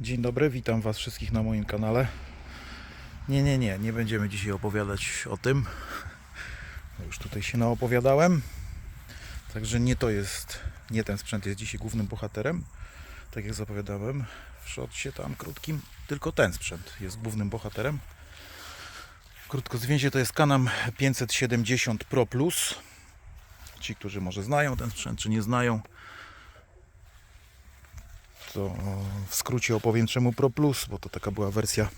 Dzień dobry, witam Was wszystkich na moim kanale. Nie, nie, nie, nie będziemy dzisiaj opowiadać o tym. Bo Już tutaj się naopowiadałem. Także nie to jest, nie ten sprzęt jest dzisiaj głównym bohaterem. Tak jak zapowiadałem w shotcie tam krótkim, tylko ten sprzęt jest głównym bohaterem. Krótko zwięzie to jest Canam 570 Pro Plus. Ci, którzy może znają ten sprzęt, czy nie znają, to w skrócie opowiem czemu Pro Plus, bo to taka była wersja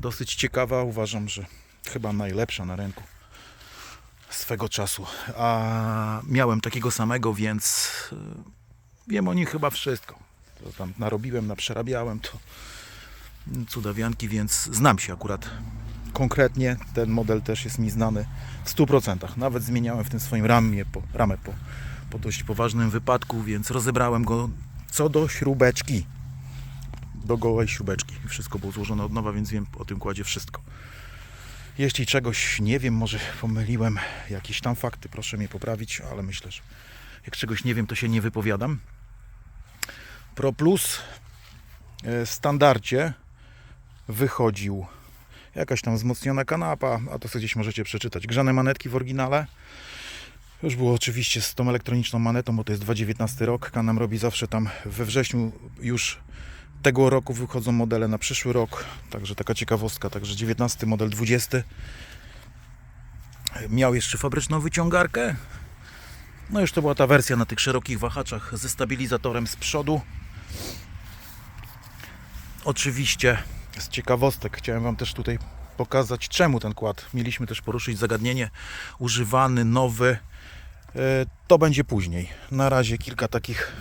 dosyć ciekawa. Uważam, że chyba najlepsza na rynku swego czasu. A miałem takiego samego, więc y, wiem o nim chyba wszystko. To tam narobiłem, naprzerabiałem to cudawianki, więc znam się akurat konkretnie. Ten model też jest mi znany w 100%. Nawet zmieniałem w tym swoim ramie po, ramę po, po dość poważnym wypadku, więc rozebrałem go co do śrubeczki. Do gołej śrubeczki. Wszystko było złożone od nowa, więc wiem o tym kładzie wszystko. Jeśli czegoś nie wiem, może pomyliłem jakieś tam fakty, proszę mnie poprawić, ale myślę, że jak czegoś nie wiem, to się nie wypowiadam. Pro Plus e, w standardzie wychodził jakaś tam wzmocniona kanapa, a to sobie gdzieś możecie przeczytać. Grzane manetki w oryginale. Już było oczywiście z tą elektroniczną manetą, bo to jest 2019 rok. Kanam robi zawsze tam we wrześniu już tego roku wychodzą modele na przyszły rok. Także taka ciekawostka. Także 19 model 20. Miał jeszcze fabryczną wyciągarkę. No już to była ta wersja na tych szerokich wahaczach ze stabilizatorem z przodu. Oczywiście z ciekawostek chciałem Wam też tutaj pokazać, czemu ten kład. Mieliśmy też poruszyć zagadnienie używany, nowy. E, To będzie później. Na razie kilka takich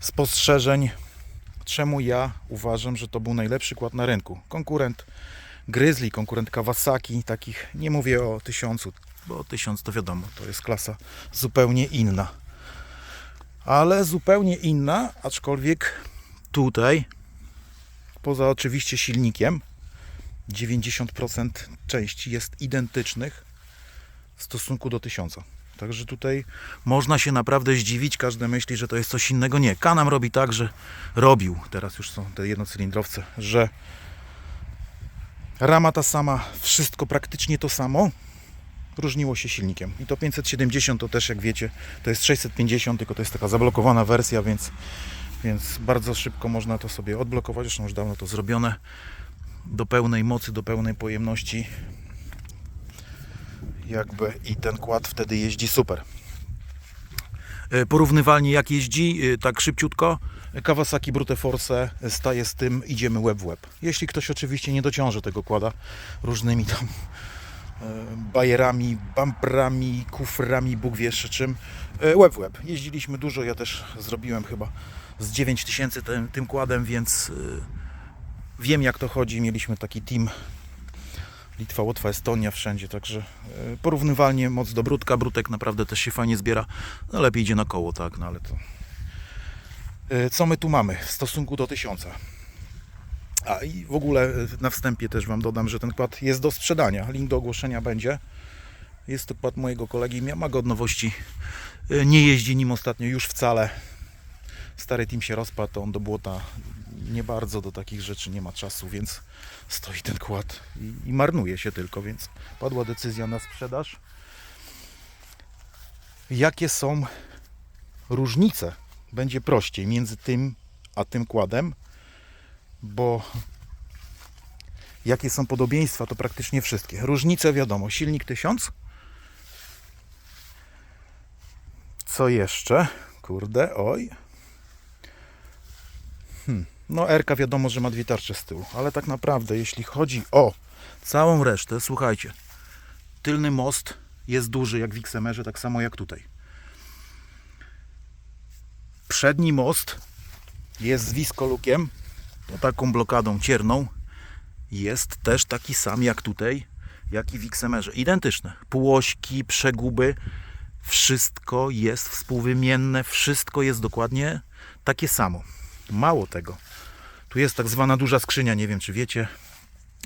spostrzeżeń, czemu ja uważam, że to był najlepszy kład na rynku. Konkurent Grizzly, konkurent Kawasaki, takich nie mówię o tysiącu, bo tysiąc to wiadomo, to jest klasa zupełnie inna. Ale zupełnie inna, aczkolwiek tutaj poza oczywiście silnikiem 90% części jest identycznych w stosunku do 1000. Także tutaj można się naprawdę zdziwić, każdy myśli, że to jest coś innego. Nie, Kanam robi tak, że robił, teraz już są te jednocylindrowce, że rama ta sama, wszystko praktycznie to samo, różniło się silnikiem. I to 570 to też jak wiecie, to jest 650, tylko to jest taka zablokowana wersja, więc więc bardzo szybko można to sobie odblokować. Zresztą już dawno to zrobione. Do pełnej mocy, do pełnej pojemności. Jakby i ten kład wtedy jeździ super. E, Porównywalnie jak jeździ, e, tak szybciutko. Kawasaki Brute Force staje z tym, idziemy łeb w łeb. Jeśli ktoś oczywiście nie dociąży tego kłada różnymi tam e, bajerami, bumperami, kuframi, Bóg wie jeszcze czym. Łeb w łeb. Jeździliśmy dużo, ja też zrobiłem chyba z 9000 tym, tym kładem, więc wiem jak to chodzi. Mieliśmy taki team Litwa, Łotwa, Estonia wszędzie, także y, porównywalnie moc do Brutka. Brutek naprawdę też się fajnie zbiera. No lepiej idzie na koło, tak, no ale to... Y, Co my tu mamy w stosunku do 1000? A i w ogóle y, na wstępie też Wam dodam, że ten kład jest do sprzedania. Link do ogłoszenia będzie. Jest to kład mojego kolegi, ma godnowości. Y, Nie jeździ nim ostatnio już wcale. Stary team się rozpadł, on do błota nie bardzo do takich rzeczy nie ma czasu, więc stoi ten kład i, i marnuje się tylko, więc padła decyzja na sprzedaż. Jakie są różnice? Będzie prościej między tym a tym kładem, bo jakie są podobieństwa, to praktycznie wszystkie. Różnice wiadomo, silnik 1000. Co jeszcze? Kurde, oj. Hmm. No, Erka wiadomo, że ma dwie tarcze z tyłu, ale tak naprawdę, jeśli chodzi o całą resztę, słuchajcie, tylny most jest duży jak w XMR-ze, tak samo jak tutaj. Przedni most jest z wiskolukiem, to taką blokadą cierną. Jest też taki sam jak tutaj, jak i w XMR-ze. Identyczne. Półośki, przeguby, wszystko jest współwymienne, wszystko jest dokładnie takie samo. Mało tego. Tu jest tak zwana duża skrzynia, nie wiem czy wiecie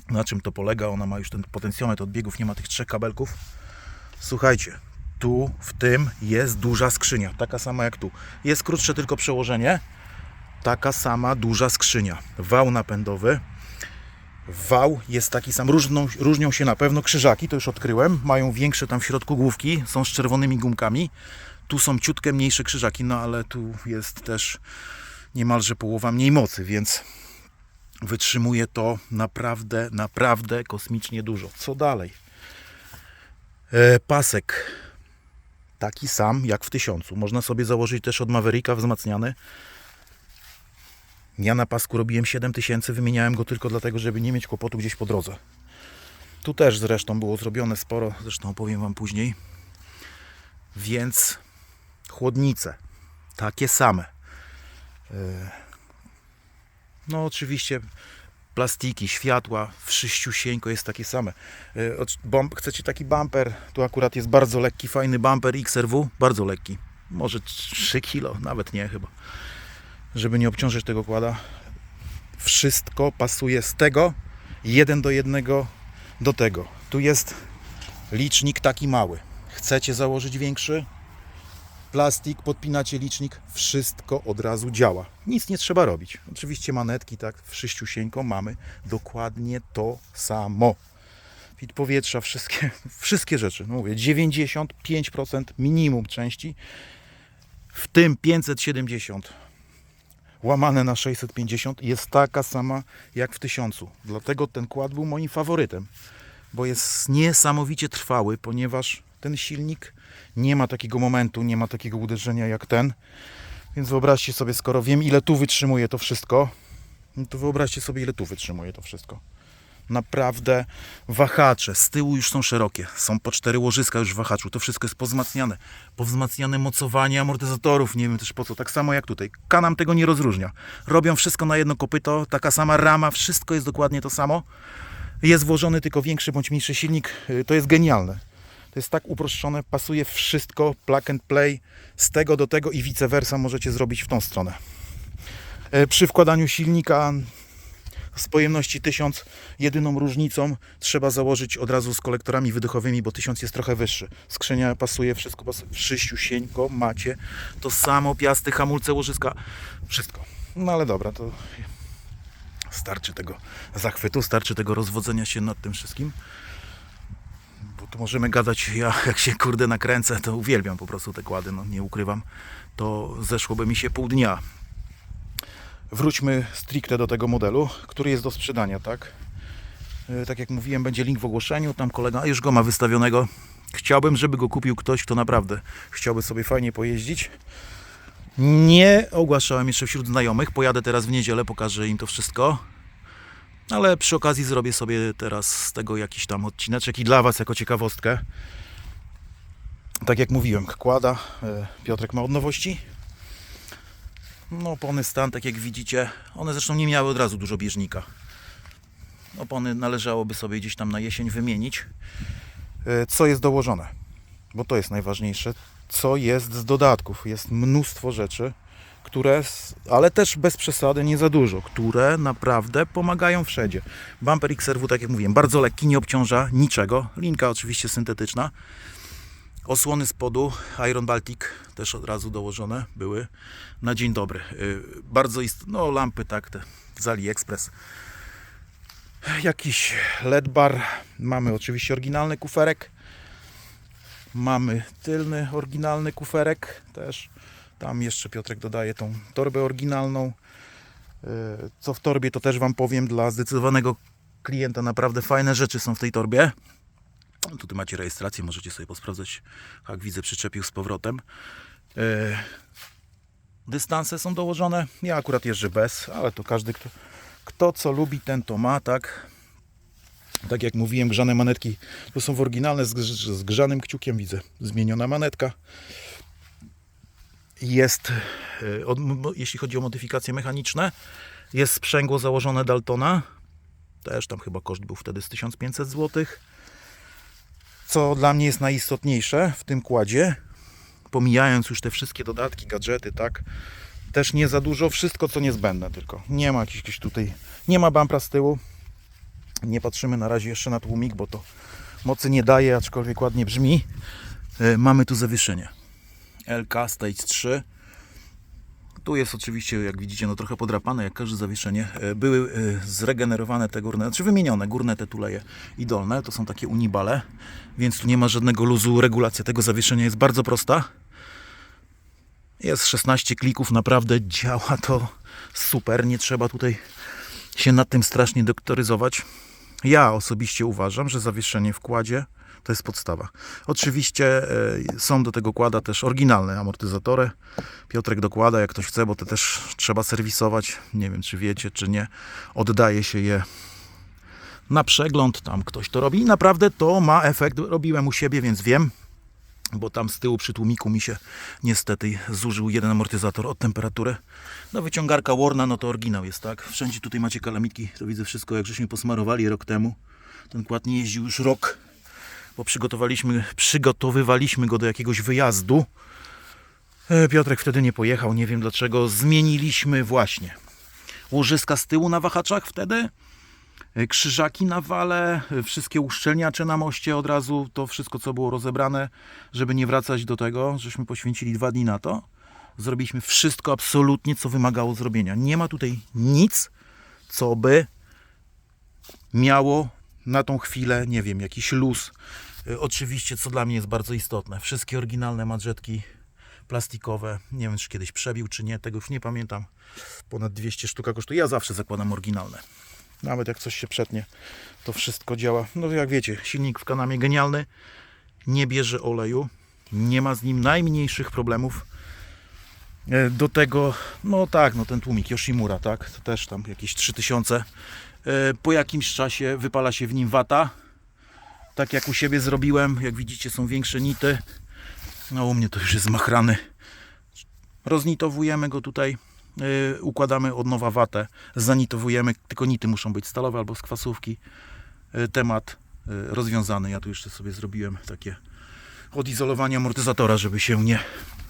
na czym to polega. Ona ma już ten potencjometr odbiegów, nie ma tych trzech kabelków. Słuchajcie, tu w tym jest duża skrzynia, taka sama jak tu. Jest krótsze tylko przełożenie. taka sama duża skrzynia. Wał napędowy. Wał jest taki sam. Różną, różnią się na pewno krzyżaki, to już odkryłem. Mają większe tam w środku główki, są z czerwonymi gumkami. Tu są ciutkę mniejsze krzyżaki, no ale tu jest też niemalże połowa mniej mocy, więc wytrzymuje to naprawdę, naprawdę kosmicznie dużo. Co dalej? E, pasek taki sam jak w tysiącu. Można sobie założyć też od Mavericka wzmacniany. Ja na pasku robiłem 7000, wymieniałem go tylko dlatego, żeby nie mieć kłopotu gdzieś po drodze. Tu też zresztą było zrobione sporo, zresztą opowiem Wam później. Więc chłodnice, takie same. E, No oczywiście plastiki, światła, wszyściusieńko jest takie same. E, chcecie taki bumper? Tu akurat jest bardzo lekki, fajny bumper XRW, bardzo lekki. Może 3 kilo, nawet nie chyba. Żeby nie obciążyć tego kłada. Wszystko pasuje z tego jeden do jednego do tego. Tu jest licznik taki mały. Chcecie założyć większy? Plastik, podpinacie licznik, wszystko od razu działa. Nic nie trzeba robić. Oczywiście manetki, tak, wszyściusieńko mamy dokładnie to samo. Fit powietrza, wszystkie, wszystkie rzeczy. No mówię, 95% minimum części, w tym 570 łamane na 650 jest taka sama jak w 1000. Dlatego ten kład był moim faworytem, bo jest niesamowicie trwały, ponieważ ten silnik nie ma takiego momentu, nie ma takiego uderzenia jak ten. Więc wyobraźcie sobie, skoro wiem ile tu wytrzymuje to wszystko, to wyobraźcie sobie ile tu wytrzymuje to wszystko. Naprawdę wahacze z tyłu już są szerokie. Są po cztery łożyska już w wahaczu. To wszystko jest pozmacniane. Powzmacniane mocowanie amortyzatorów. Nie wiem też po co. Tak samo jak tutaj. Kanam tego nie rozróżnia. Robią wszystko na jedno kopyto. Taka sama rama. Wszystko jest dokładnie to samo. Jest włożony tylko większy bądź mniejszy silnik. Yy, To jest genialne. To jest tak uproszczone. Pasuje wszystko. Plug and play. Z tego do tego i vice versa możecie zrobić w tą stronę. Yy, Przy wkładaniu silnika z pojemności 1000 jedyną różnicą trzeba założyć od razu z kolektorami wydechowymi, bo 1000 jest trochę wyższy. Skrzynia pasuje, wszystko pasuje. Wszyściusieńko macie to samo, piasty, hamulce, łożyska, wszystko. No ale dobra, to starczy tego zachwytu, starczy tego rozwodzenia się nad tym wszystkim. Bo tu możemy gadać, ja jak się kurde nakręcę, to uwielbiam po prostu te kłady, no nie ukrywam. To zeszłoby mi się pół dnia wróćmy stricte do tego modelu, który jest do sprzedania, tak? E, Tak jak mówiłem, będzie link w ogłoszeniu, tam kolega już go ma wystawionego. Chciałbym, żeby go kupił ktoś, kto naprawdę chciałby sobie fajnie pojeździć. Nie ogłaszałem jeszcze wśród znajomych, pojadę teraz w niedzielę, pokażę im to wszystko. Ale przy okazji zrobię sobie teraz z tego jakiś tam odcineczek i dla Was jako ciekawostkę. Tak jak mówiłem, kłada. e, Piotrek ma od nowości. No opony stan, tak jak widzicie, one zresztą nie miały od razu dużo bieżnika. Opony należałoby sobie gdzieś tam na jesień wymienić. E, Co jest dołożone? Bo to jest najważniejsze. Co jest z dodatków? Jest mnóstwo rzeczy, które, ale też bez przesady, nie za dużo, które naprawdę pomagają wszędzie. Bumper XRW, tak jak mówiłem, bardzo lekki, nie obciąża niczego. Linka oczywiście syntetyczna. Osłony spodu Iron Baltic też od razu dołożone były na dzień dobry. Yy, Bardzo istotne, no lampy tak te z AliExpress. Jakiś LED bar. Mamy oczywiście oryginalny kuferek. Mamy tylny oryginalny kuferek też. Tam jeszcze Piotrek dodaje tą torbę oryginalną. Yy, Co w torbie to też Wam powiem dla zdecydowanego klienta naprawdę fajne rzeczy są w tej torbie. Tutaj macie rejestrację, możecie sobie posprawdzać. Jak widzę, przyczepił z powrotem. E, Dystanse są dołożone. Ja akurat jeżdżę bez, ale to każdy, kto, kto co lubi, ten to ma, tak? Tak jak mówiłem, grzane manetki to są w oryginalne z, z grzanym kciukiem, widzę. Zmieniona manetka. Jest, e, jeśli chodzi o modyfikacje mechaniczne, jest sprzęgło założone Daltona. Też tam chyba koszt był wtedy z 1500 zł co dla mnie jest najistotniejsze w tym kładzie, pomijając już te wszystkie dodatki, gadżety, tak, też nie za dużo, wszystko co niezbędne tylko. Nie ma jakichś tutaj, nie ma bumpra z tyłu, nie patrzymy na razie jeszcze na tłumik, bo to mocy nie daje, aczkolwiek ładnie brzmi. E, Mamy tu zawieszenie. LK Stage 3. Tu jest oczywiście, jak widzicie, no trochę podrapane, jak każde zawieszenie. E, Były e, zregenerowane te górne, znaczy wymienione górne te tuleje i dolne. To są takie unibale, więc tu nie ma żadnego luzu. Regulacja tego zawieszenia jest bardzo prosta. Jest 16 klików, naprawdę działa to super. Nie trzeba tutaj się nad tym strasznie doktoryzować. Ja osobiście uważam, że zawieszenie w kładzie to jest podstawa. Oczywiście e, są do tego kłada też oryginalne amortyzatory. Piotrek dokłada, jak ktoś chce, bo te też trzeba serwisować. Nie wiem, czy wiecie, czy nie. Oddaje się je na przegląd, tam ktoś to robi i naprawdę to ma efekt. Robiłem u siebie, więc wiem, bo tam z tyłu przy tłumiku mi się niestety zużył jeden amortyzator od temperatury. No wyciągarka Warna, no to oryginał jest, tak? Wszędzie tutaj macie kalamitki, to widzę wszystko, jak żeśmy posmarowali rok temu. Ten kład nie jeździł już rok, bo przygotowaliśmy, przygotowywaliśmy go do jakiegoś wyjazdu. E, Piotrek wtedy nie pojechał, nie wiem dlaczego. Zmieniliśmy właśnie łożyska z tyłu na wahaczach wtedy. E, Krzyżaki na wale, e, wszystkie uszczelniacze na moście od razu, to wszystko co było rozebrane, żeby nie wracać do tego, żeśmy poświęcili dwa dni na to. Zrobiliśmy wszystko absolutnie, co wymagało zrobienia. Nie ma tutaj nic, co by miało na tą chwilę, nie wiem, jakiś luz. Y, Oczywiście, co dla mnie jest bardzo istotne, wszystkie oryginalne madżetki plastikowe, nie wiem, czy kiedyś przebił, czy nie, tego już nie pamiętam. Ponad 200 sztuk kosztuje. Ja zawsze zakładam oryginalne. Nawet jak coś się przetnie, to wszystko działa. No jak wiecie, silnik w kanamie genialny, nie bierze oleju, nie ma z nim najmniejszych problemów. E, Do tego, no tak, no ten tłumik Yoshimura, tak, to też tam jakieś 3000. E, Po jakimś czasie wypala się w nim wata. Tak jak u siebie zrobiłem, jak widzicie są większe nity. No u mnie to już jest machrany. Roznitowujemy go tutaj, e, układamy od nowa watę, zanitowujemy, tylko nity muszą być stalowe albo z kwasówki. E, Temat rozwiązany. Ja tu jeszcze sobie zrobiłem takie odizolowanie amortyzatora, żeby się nie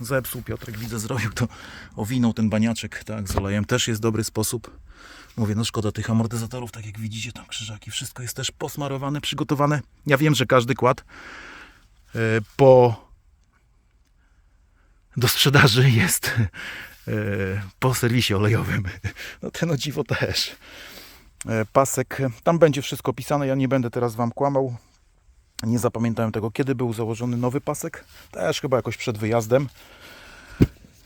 zepsuł. Piotrek widzę zrobił to, owinął ten baniaczek tak, z olejem. Też jest dobry sposób. Mówię, no szkoda tych amortyzatorów, tak jak widzicie, tam krzyżaki, wszystko jest też posmarowane, przygotowane. Ja wiem, że każdy kład e, po do sprzedaży jest e, po serwisie olejowym. No ten o dziwo też. E, Pasek, tam będzie wszystko pisane, ja nie będę teraz Wam kłamał. Nie zapamiętałem tego, kiedy był założony nowy pasek. Też chyba jakoś przed wyjazdem.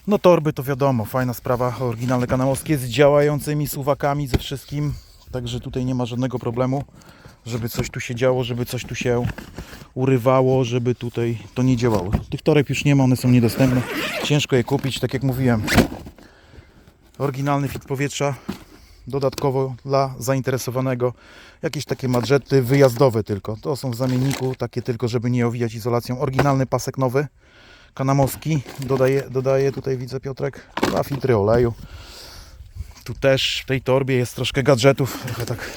No torby to wiadomo, fajna sprawa, oryginalne kanałowskie z działającymi suwakami, ze wszystkim. Także tutaj nie ma żadnego problemu, żeby coś tu się działo, żeby coś tu się urywało, żeby tutaj to nie działało. Tych toreb już nie ma, one są niedostępne. Ciężko je kupić, tak jak mówiłem. Oryginalny filtr powietrza, dodatkowo dla zainteresowanego jakieś takie madżety wyjazdowe tylko. To są w zamienniku, takie tylko, żeby nie owijać izolacją. Oryginalny pasek nowy, kanamowski. Dodaję, dodaję tutaj widzę Piotrek dwa filtry oleju. Tu też w tej torbie jest troszkę gadżetów. Trochę tak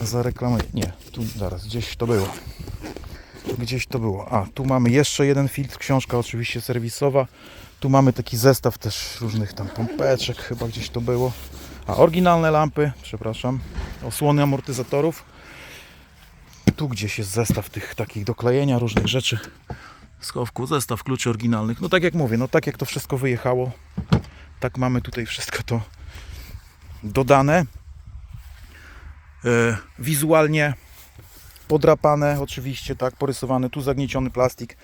zareklamuję. Nie, tu zaraz, gdzieś to było. Gdzieś to było. A, tu mamy jeszcze jeden filtr, książka oczywiście serwisowa. Tu mamy taki zestaw też różnych tam pompeczek, chyba gdzieś to było. A, oryginalne lampy, przepraszam, osłony amortyzatorów. Tu gdzieś jest zestaw tych takich do klejenia różnych rzeczy. Schowku, zestaw kluczy oryginalnych. No tak jak mówię, no tak jak to wszystko wyjechało, tak mamy tutaj wszystko to dodane. E, wizualnie podrapane oczywiście, tak, porysowane, tu zagnieciony plastik.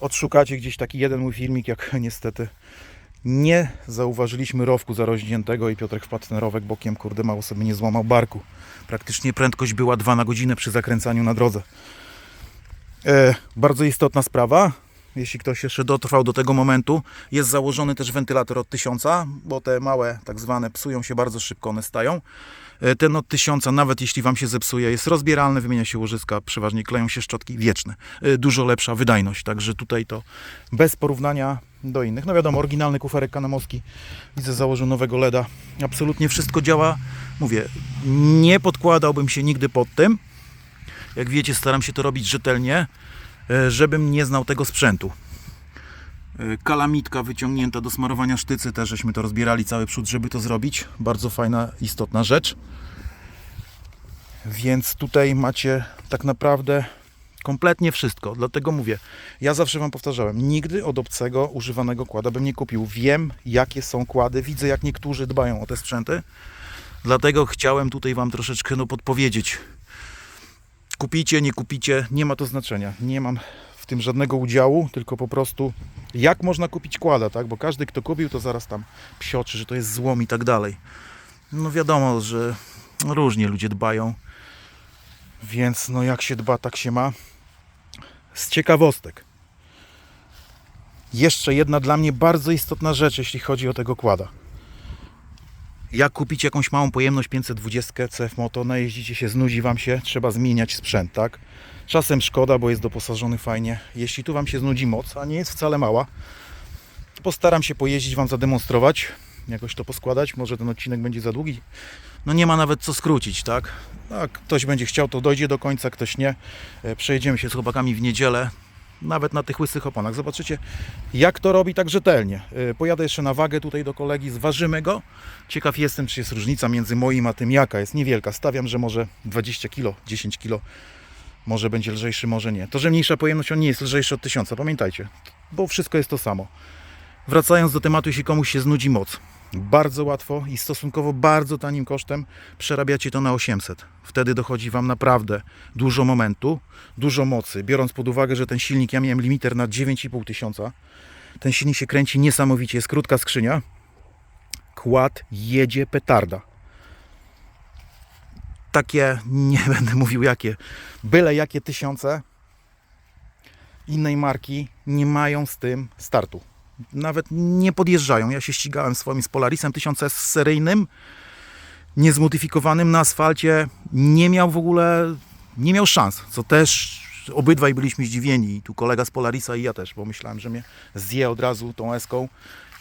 Odszukacie gdzieś taki jeden mój filmik, jak niestety nie zauważyliśmy rowku zaroźniętego i Piotrek wpadł ten rowek bokiem, kurde, mało sobie nie złamał barku. Praktycznie prędkość była 2 na godzinę przy zakręcaniu na drodze. E, bardzo istotna sprawa, jeśli ktoś jeszcze dotrwał do tego momentu, jest założony też wentylator od 1000, bo te małe tak zwane psują się bardzo szybko, one stają. E, Ten od 1000, nawet jeśli Wam się zepsuje, jest rozbieralny, wymienia się łożyska, przeważnie kleją się szczotki wieczne. E, Dużo lepsza wydajność, także tutaj to bez porównania do innych. No wiadomo, oryginalny kuferek kanamowski, widzę założył nowego LEDa. Absolutnie wszystko działa. Mówię, nie podkładałbym się nigdy pod tym. Jak wiecie, staram się to robić rzetelnie, e, żebym nie znał tego sprzętu. E, Kalamitka wyciągnięta do smarowania sztycy, też żeśmy to rozbierali cały przód, żeby to zrobić. Bardzo fajna, istotna rzecz. Więc tutaj macie tak naprawdę Kompletnie wszystko. Dlatego mówię, ja zawsze Wam powtarzałem, nigdy od obcego używanego kłada bym nie kupił. Wiem, jakie są kłady, widzę, jak niektórzy dbają o te sprzęty. Dlatego chciałem tutaj Wam troszeczkę no, podpowiedzieć. Kupicie, nie kupicie, nie ma to znaczenia. Nie mam w tym żadnego udziału, tylko po prostu jak można kupić kłada, tak? Bo każdy, kto kupił, to zaraz tam psioczy, że to jest złom i tak dalej. No wiadomo, że różnie ludzie dbają, więc no jak się dba, tak się ma. Z ciekawostek. Jeszcze jedna dla mnie bardzo istotna rzecz, jeśli chodzi o tego kłada. Jak kupić jakąś małą pojemność 520 CF Moto, najeździcie się, znudzi Wam się, trzeba zmieniać sprzęt, tak? Czasem szkoda, bo jest doposażony fajnie. Jeśli tu Wam się znudzi moc, a nie jest wcale mała, postaram się pojeździć, Wam zademonstrować, jakoś to poskładać. Może ten odcinek będzie za długi. No nie ma nawet co skrócić, tak? A ktoś będzie chciał, to dojdzie do końca, ktoś nie. E, Przejedziemy się z chłopakami w niedzielę, nawet na tych łysych oponach. Zobaczycie, jak to robi tak rzetelnie. E, Pojadę jeszcze na wagę tutaj do kolegi, zważymy go. Ciekaw jestem, czy jest różnica między moim a tym jaka. Jest niewielka. Stawiam, że może 20 kg, 10 kg. Może będzie lżejszy, może nie. To, że mniejsza pojemność, on nie jest lżejszy od 1000, pamiętajcie. Bo wszystko jest to samo. Wracając do tematu, jeśli komuś się znudzi moc. Bardzo łatwo i stosunkowo bardzo tanim kosztem przerabiacie to na 800. Wtedy dochodzi Wam naprawdę dużo momentu, dużo mocy. Biorąc pod uwagę, że ten silnik, ja miałem limiter na 9,5 tysiąca. Ten silnik się kręci niesamowicie, jest krótka skrzynia. Kład jedzie petarda. Takie, nie będę mówił jakie, byle jakie tysiące innej marki nie mają z tym startu nawet nie podjeżdżają. Ja się ścigałem swoim z Polarisem 1000 S seryjnym, niezmodyfikowanym na asfalcie. Nie miał w ogóle, nie miał szans, co też obydwaj byliśmy zdziwieni. Tu kolega z Polarisa i ja też, bo myślałem, że mnie zje od razu tą eską.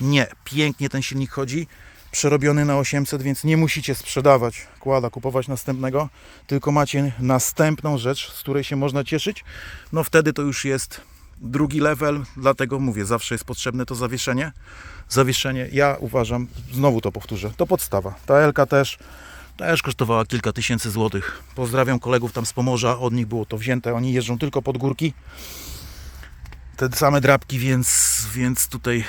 Nie, pięknie ten silnik chodzi. Przerobiony na 800, więc nie musicie sprzedawać kłada, kupować następnego, tylko macie następną rzecz, z której się można cieszyć. No wtedy to już jest drugi level, dlatego mówię, zawsze jest potrzebne to zawieszenie. Zawieszenie, ja uważam, znowu to powtórzę, to podstawa. Ta Elka też, też kosztowała kilka tysięcy złotych. Pozdrawiam kolegów tam z Pomorza, od nich było to wzięte, oni jeżdżą tylko pod górki. Te same drapki, więc, więc tutaj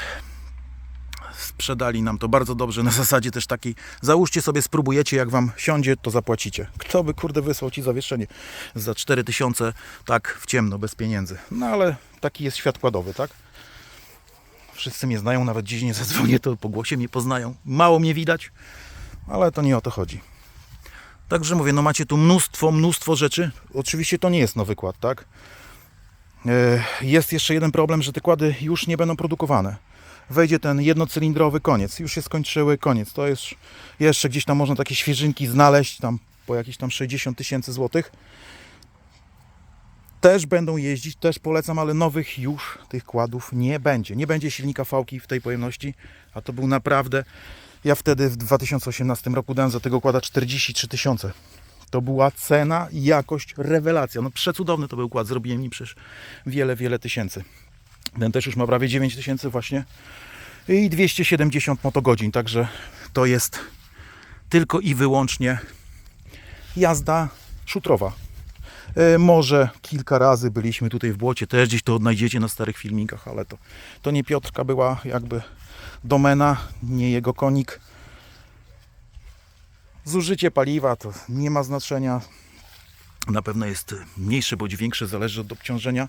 sprzedali nam to bardzo dobrze, na zasadzie też takiej, załóżcie sobie, spróbujecie, jak Wam siądzie, to zapłacicie. Kto by, kurde, wysłał Ci zawieszenie za 4000, tak, w ciemno, bez pieniędzy. No ale taki jest świat kładowy, tak? Wszyscy mnie znają, nawet dziś nie zadzwonię, to po głosie mnie poznają. Mało mnie widać, ale to nie o to chodzi. Także mówię, no macie tu mnóstwo, mnóstwo rzeczy. Oczywiście to nie jest nowy kład, tak? E, Jest jeszcze jeden problem, że te kłady już nie będą produkowane. Wejdzie ten jednocylindrowy koniec. Już się skończyły, koniec. To jest jeszcze gdzieś tam można takie świeżynki znaleźć, tam po jakieś tam 60 tysięcy złotych. Też będą jeździć, też polecam, ale nowych już tych kładów nie będzie. Nie będzie silnika fałki w tej pojemności, a to był naprawdę. Ja wtedy w 2018 roku dałem za tego kłada 43 tysiące. To była cena jakość, rewelacja. No przecudowny to był kład, zrobiłem nim przecież wiele, wiele tysięcy. Ten też już ma prawie 9 tysięcy właśnie i 270 motogodzin, także to jest tylko i wyłącznie jazda szutrowa. E, Może kilka razy byliśmy tutaj w błocie, też gdzieś to odnajdziecie na starych filmikach, ale to, to nie Piotrka była jakby domena, nie jego konik. Zużycie paliwa to nie ma znaczenia. Na pewno jest mniejsze bądź większe, zależy od obciążenia.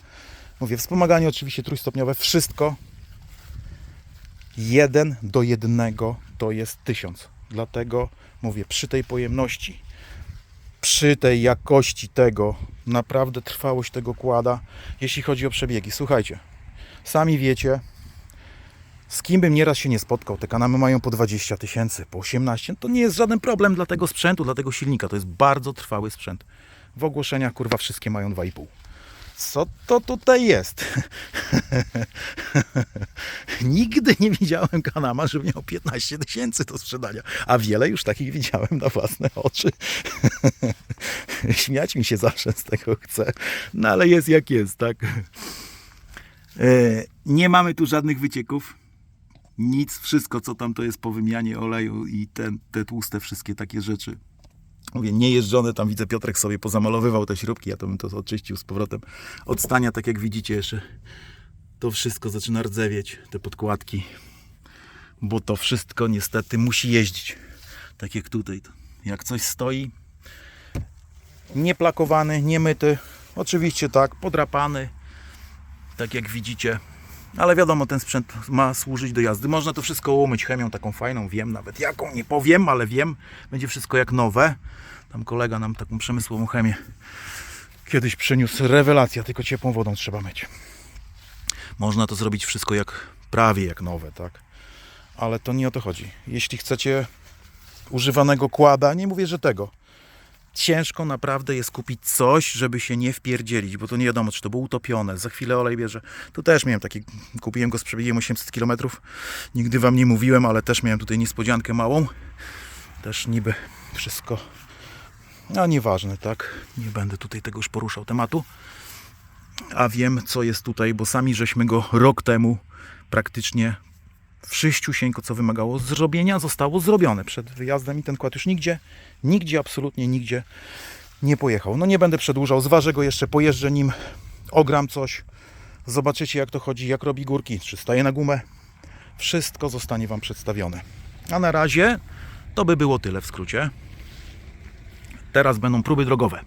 Mówię, wspomaganie oczywiście trójstopniowe, wszystko. Jeden do jednego to jest tysiąc. Dlatego mówię, przy tej pojemności, przy tej jakości tego, naprawdę trwałość tego kłada, jeśli chodzi o przebiegi. Słuchajcie, sami wiecie, z kim bym nieraz się nie spotkał, te kanamy mają po 20 tysięcy, po 18, to nie jest żaden problem dla tego sprzętu, dla tego silnika. To jest bardzo trwały sprzęt. W ogłoszeniach, kurwa, wszystkie mają 2,5. Co to tutaj jest? Nigdy nie widziałem kanama, żeby miał 15 tysięcy do sprzedania, a wiele już takich widziałem na własne oczy. Śmiać mi się zawsze z tego chce, no ale jest jak jest, tak? E, Nie mamy tu żadnych wycieków. Nic, wszystko co tam to jest po wymianie oleju i te tłuste wszystkie takie rzeczy Mówię, niejeżdżone, tam widzę Piotrek sobie pozamalowywał te śrubki, ja to bym to oczyścił z powrotem. Od stania, tak jak widzicie jeszcze, to wszystko zaczyna rdzewieć, te podkładki, bo to wszystko niestety musi jeździć. Tak jak tutaj. Jak coś stoi, nieplakowany, niemyty, oczywiście tak, podrapany, tak jak widzicie, ale wiadomo, ten sprzęt ma służyć do jazdy. Można to wszystko umyć chemią taką fajną, wiem nawet jaką, nie powiem, ale wiem, będzie wszystko jak nowe. Tam kolega nam taką przemysłową chemię kiedyś przyniósł. Rewelacja, tylko ciepłą wodą trzeba myć. Można to zrobić wszystko jak prawie jak nowe, tak? Ale to nie o to chodzi. Jeśli chcecie używanego kłada, nie mówię, że tego. Ciężko naprawdę jest kupić coś, żeby się nie wpierdzielić, bo to nie wiadomo, czy to było utopione. Za chwilę olej bierze. Tu też miałem taki, kupiłem go z przebiegiem 800 km. Nigdy wam nie mówiłem, ale też miałem tutaj niespodziankę małą. Też niby wszystko, no nieważne, tak? Nie będę tutaj tego już poruszał tematu. A wiem, co jest tutaj, bo sami żeśmy go rok temu praktycznie wszyściusieńko, co wymagało zrobienia, zostało zrobione przed wyjazdem i ten kład już nigdzie, nigdzie, absolutnie nigdzie nie pojechał. No nie będę przedłużał, zważę go jeszcze, pojeżdżę nim, ogram coś, zobaczycie jak to chodzi, jak robi górki, czy staje na gumę. Wszystko zostanie Wam przedstawione. A na razie to by było tyle w skrócie. Teraz będą próby drogowe.